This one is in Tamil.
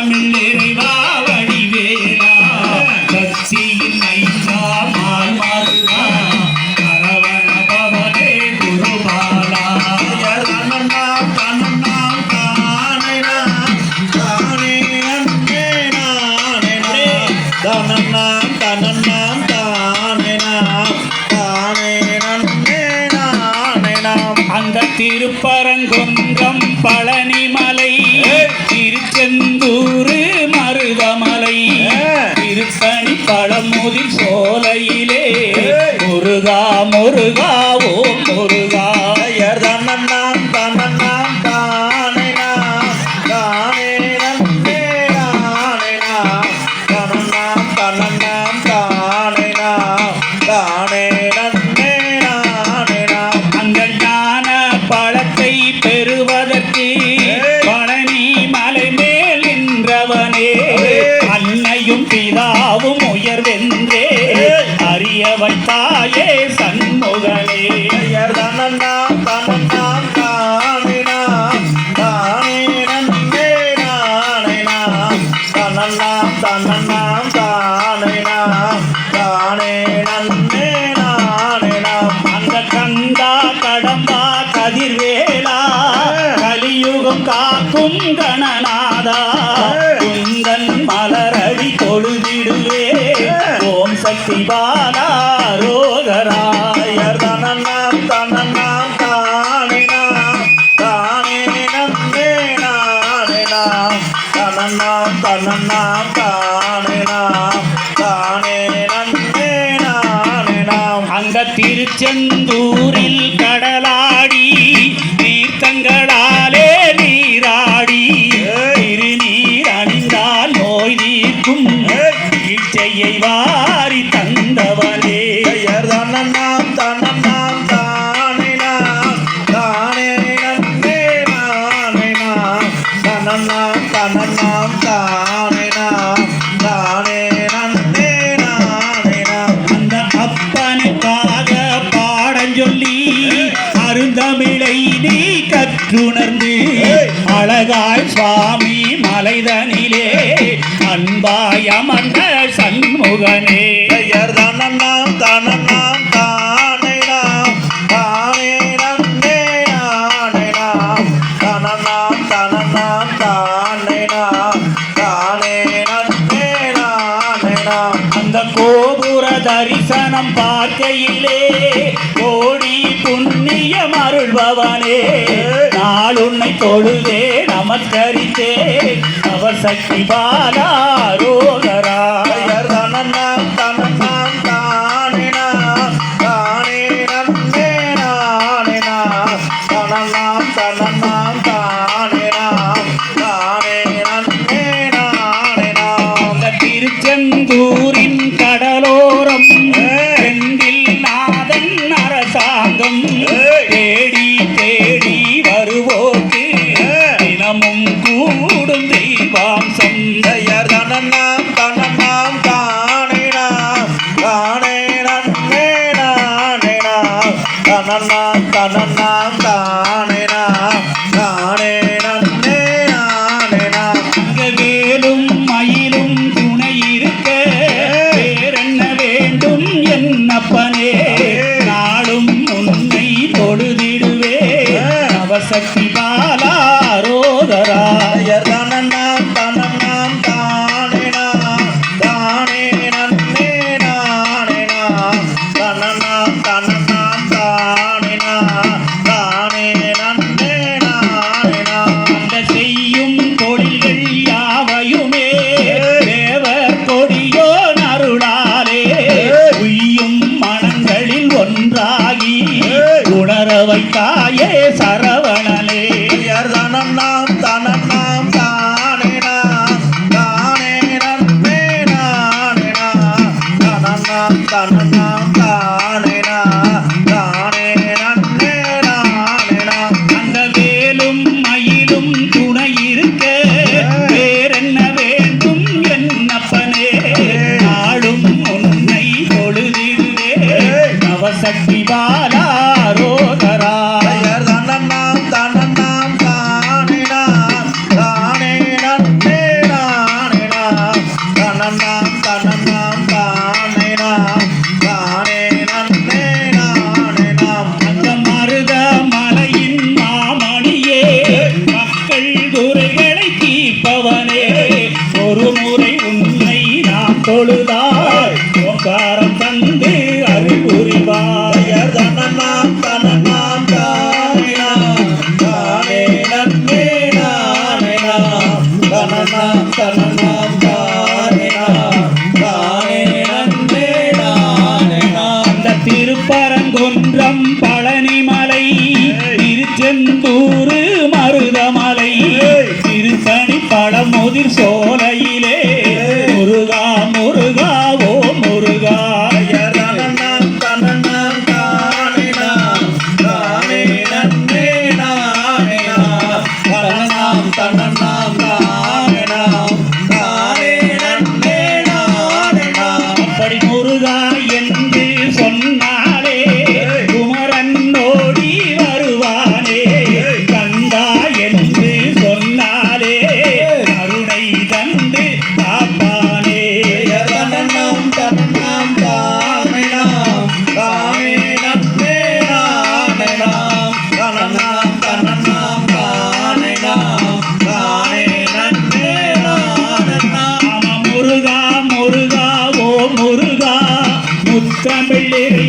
தமிழ் அந்த திருப்பரங்குன்றம் பழனிமலை. திருச்செந்தூரு மருதமலை. திருத்தணி பழமுதிர் சோலையிலே. முருகா முருகா ஓ முருகா. தானேனா தானேனா தானே வைத்தாயே சண்முகனே. ஐயர் தன்னன்னாம் தன்னன்னாம் தானேனா தானே நன்னே நானேனா. தன்னன்னாம் தன்னன்னாம் தானேனா. தானே நன்னே நானேனா. அந்த கந்தா கடம்பா கதிர்வேலா. கலியுகம் காக்கும் கணநாதா தன்னன்னாம் தன்னன்னாம் தானேனா தானே நன்னே நானேனா அந்த பாடஞ்சொல்லி அருந்தமிழை நீ கற்றுணர்ந்து அழகாய் சுவாமி மலைதனிலே அன்பாய் அமர்ந்த சண்முகனே. கோபுர தரிசனம் பார்க்கையிலே கோடி புண்ணியம் அருள்பவனே நாளுன்னை தொழுதே நமஸ்கரித்தே. நவசக்தி பாலா ரோகரா. ஐயர் தெய்வாம்சம் ஐயர் தன்னன்னாம் தன்னன்னாம் தானேனா தானே நன்னே தன்னன்னாம் தன்னன்னாம் தானேனா தானே நன்னே அங்க வேலும் மயிலும் துணை இருக்க வேறென்ன வேண்டும் என்னப்பனே? நாளும் உன்னை தொழுதிடுவே நவசக்தி பாலா ஒன்றாகி உணர வைத்தாயே சரவணனே. தனம் தனம் நாம் தானே நாம் தானே நன்மே நானே நாம் தனம் நாம் தானே நாம். சக்தி பாலா ரோகரா. தன்னண்ணாம் தன்னண்ணாம் தானினா தானேனா நேரானினா தன்னண்ணாம் தன்னண்ணாம் தானேனா தானேனா நேரானினாம் அந்த மருத மலையின் மாமணியே மக்கள் துரைகளை தீப்பவனே. ஒரு முறை உன்னை நான் தொழு திருப்பரங்குன்றம் பழனிமலை திருச்செந்தூரு மருதமலை திருத்தணி பழமுதிர் சோ ஓ முருகா முத்தமிழ்